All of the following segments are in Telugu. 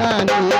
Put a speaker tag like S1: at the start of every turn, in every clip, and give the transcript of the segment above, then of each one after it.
S1: Nani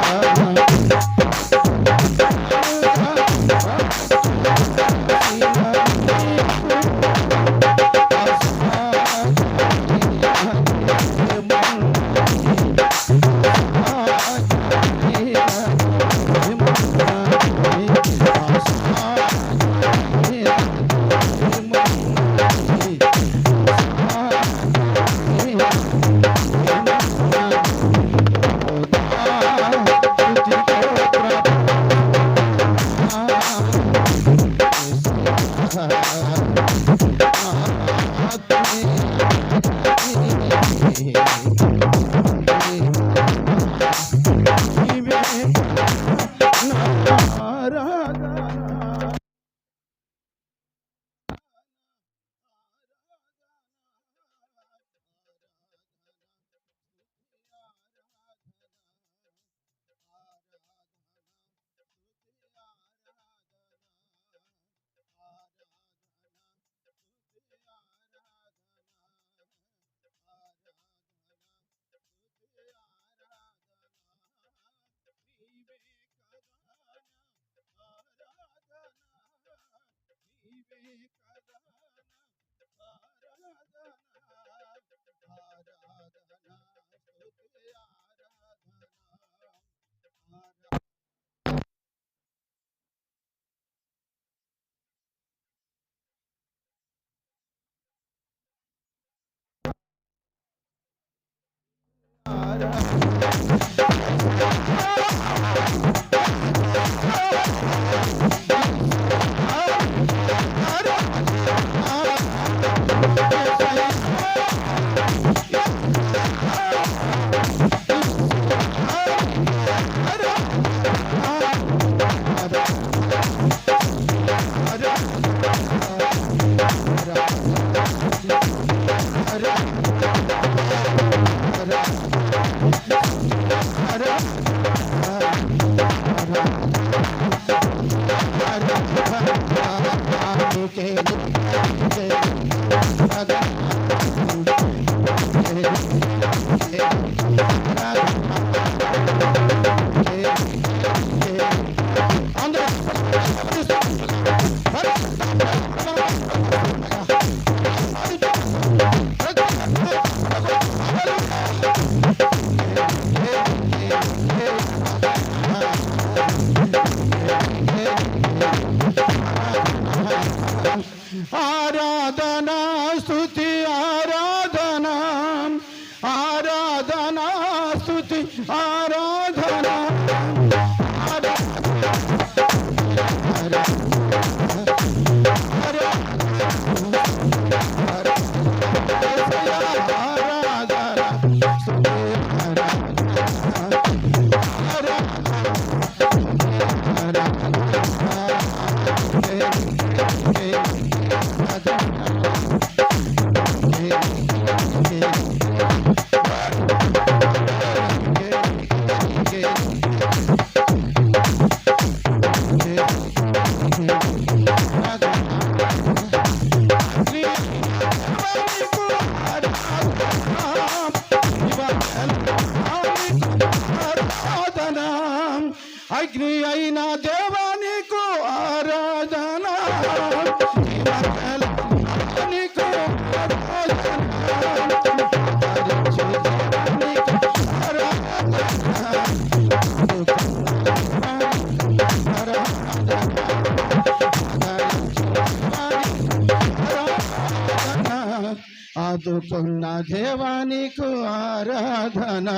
S1: కదన ఆరాధన ఆరాధన స్తుతి ఆరాధన Thank you. अग्नि आई ना देवानी को आरा जाना आदो ना देवानी को आराधना।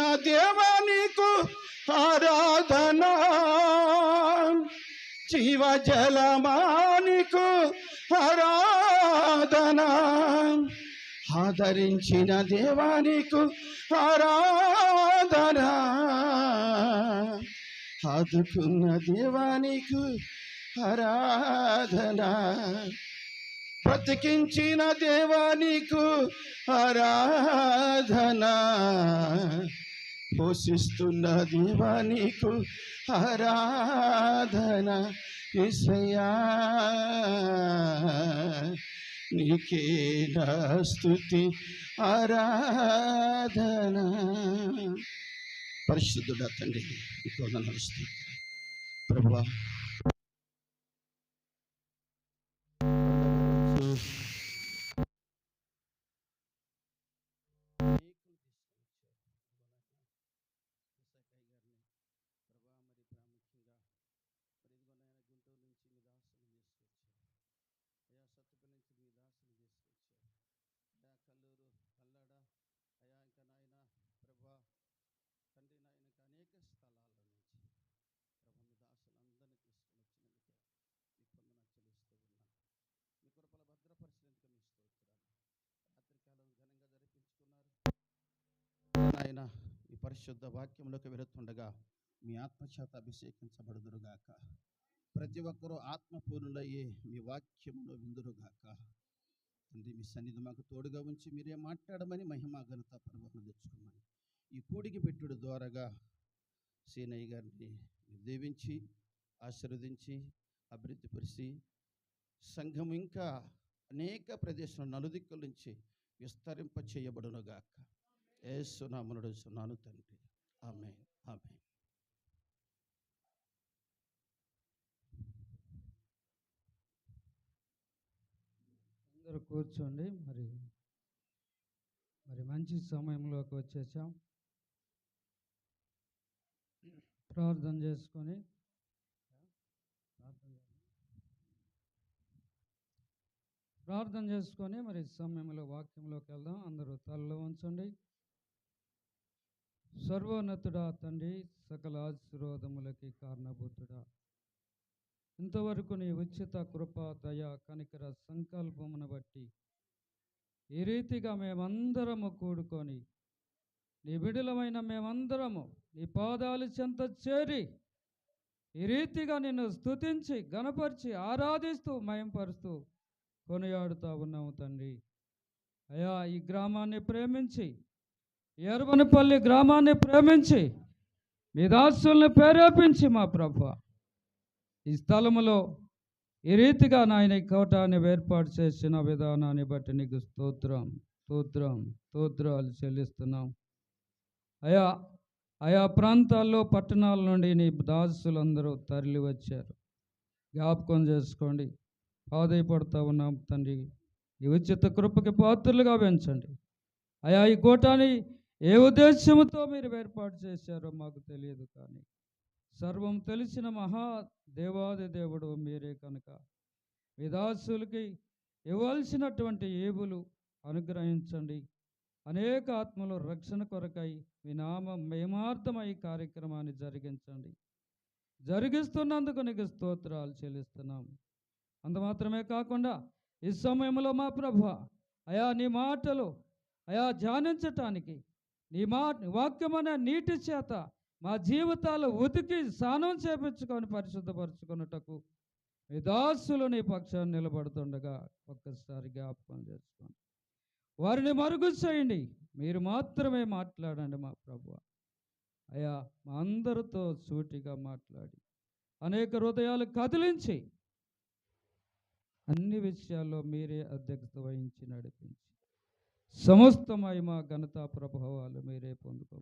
S1: నా అయిన దేవానికి ఆరాధన. జీవ జలమానికు ఆరాధన. ఆదరించిన దేవానికు ఆరాధన. ఆదుకున్న దేవానికి ఆరాధన. బ్రతికించిన దేవానికి ఆరాధన. పోషిస్తున్న దేవానికి ఆరాధన ఇసయా నీకే స్తుతి ఆరాధన. పరిశుద్ధుడా తండ్రి నీకు వందనాలు ప్రభా పరిశుద్ధ వాక్యంలోకి వెళుతుండగా మీ ఆత్మచేత అభిషేకించబడుదురుగాక. ప్రతి ఒక్కరూ ఆత్మపూర్ణులయ్యే మీ వాక్యంలో విందురుగాక. తండ్రి మీ సన్నిధి మాకు తోడుగా ఉంచి మీరే మాట్లాడమని మహిమ ఘనత పర్వతం తెచ్చుకోమని ఈ కూడికి పెట్టుడు ద్వారాగా సీనయ్య గారిని దీవించి ఆశీర్వదించి అభివృద్ధిపరిచి సంఘం ఇంకా అనేక ప్రదేశంలో నలుదిక్కుల నుంచి విస్తరింప చేయబడునుగాక ఏసునామనుడు సున్నాను తండ్రి. ఆమె ఆమె
S2: అందరూ కూర్చోండి. మరి మరి మంచి సమయంలోకి వచ్చేసాం. ప్రార్థన చేసుకొని ప్రార్థన చేసుకొని మరి సమయంలో వాక్యంలోకి వెళ్దాం. అందరూ తలలో ఉంచండి. సర్వోన్నతుడా తండ్రి సకల ఆశీర్వాదములకి కారణభూతుడా. ఇంతవరకు నీ ఉచిత కృప దయ కనికర సంకల్పమును బట్టి ఈ రీతిగా మేమందరము కూడుకొని నీ బిడులమైన మేమందరము నీ పాదాలు చెంత చేరి ఈ రీతిగా నిన్ను స్తుతించి గణపరిచి ఆరాధిస్తూ మయంపరుస్తూ కొనియాడుతూ ఉన్నాము తండ్రి. అయా ఈ గ్రామాన్ని ప్రేమించి ఎరుమనిపల్లి గ్రామాన్ని ప్రేమించి మీ దాసుల్ని ప్రేరేపించి మా ప్రభు. ఈ స్థలములో ఈ రీతిగా నాయన ఈ కోటాన్ని ఏర్పాటు చేసిన విధానాన్ని బట్టి నీకు స్తోత్రం స్తోత్రం స్తోత్రాలు చెల్లిస్తున్నాం. అయా ఆయా ప్రాంతాల్లో పట్టణాల నుండి నీ దాసులందరూ తరలి వచ్చారు. జ్ఞాపకం చేసుకోండి. ఆదాయపడుతూ ఉన్నాం తండ్రి. ఈ ఉచిత కృపకి పాత్రలుగా పెంచండి. అయా ఈ కోటాన్ని ఏ ఉద్దేశంతో మీరు ఏర్పాటు చేశారో మాకు తెలియదు కానీ సర్వం తెలిసిన మహా దేవాది దేవుడు మీరే కనుక. విదాసులకి ఇవ్వాల్సినటువంటి ఏబులు అనుగ్రహించండి. అనేక ఆత్మలు రక్షణ కొరకై మీ నామం మేమార్థమై కార్యక్రమాన్ని జరిగించండి. జరిగిస్తున్నందుకు నీకు స్తోత్రాలు చెల్లిస్తున్నాం. అంత మాత్రమే కాకుండా ఈ సమయంలో మా ప్రభ అయా నీ మాటలు అయా ధ్యానించటానికి నీ మా వాక్యమైన నీటి చేత మా జీవితాలు ఉతికి స్నానం చేపించుకొని పరిశుద్ధపరచుకున్నటకు విదాసులు నీ పక్షాన్ని నిలబడుతుండగా ఒక్కసారి జ్ఞాపకం చేసుకోండి. వారిని మరుగు చేయండి మీరు మాత్రమే మాట్లాడండి మా ప్రభు అయా మా అందరితో సూటిగా మాట్లాడి అనేక హృదయాలు కదిలించి అన్ని విషయాల్లో మీరే అధ్యక్షత వహించి నడిపించి సమస్త మహిమ ఘనత ప్రభావాలు మీరే పొందుకో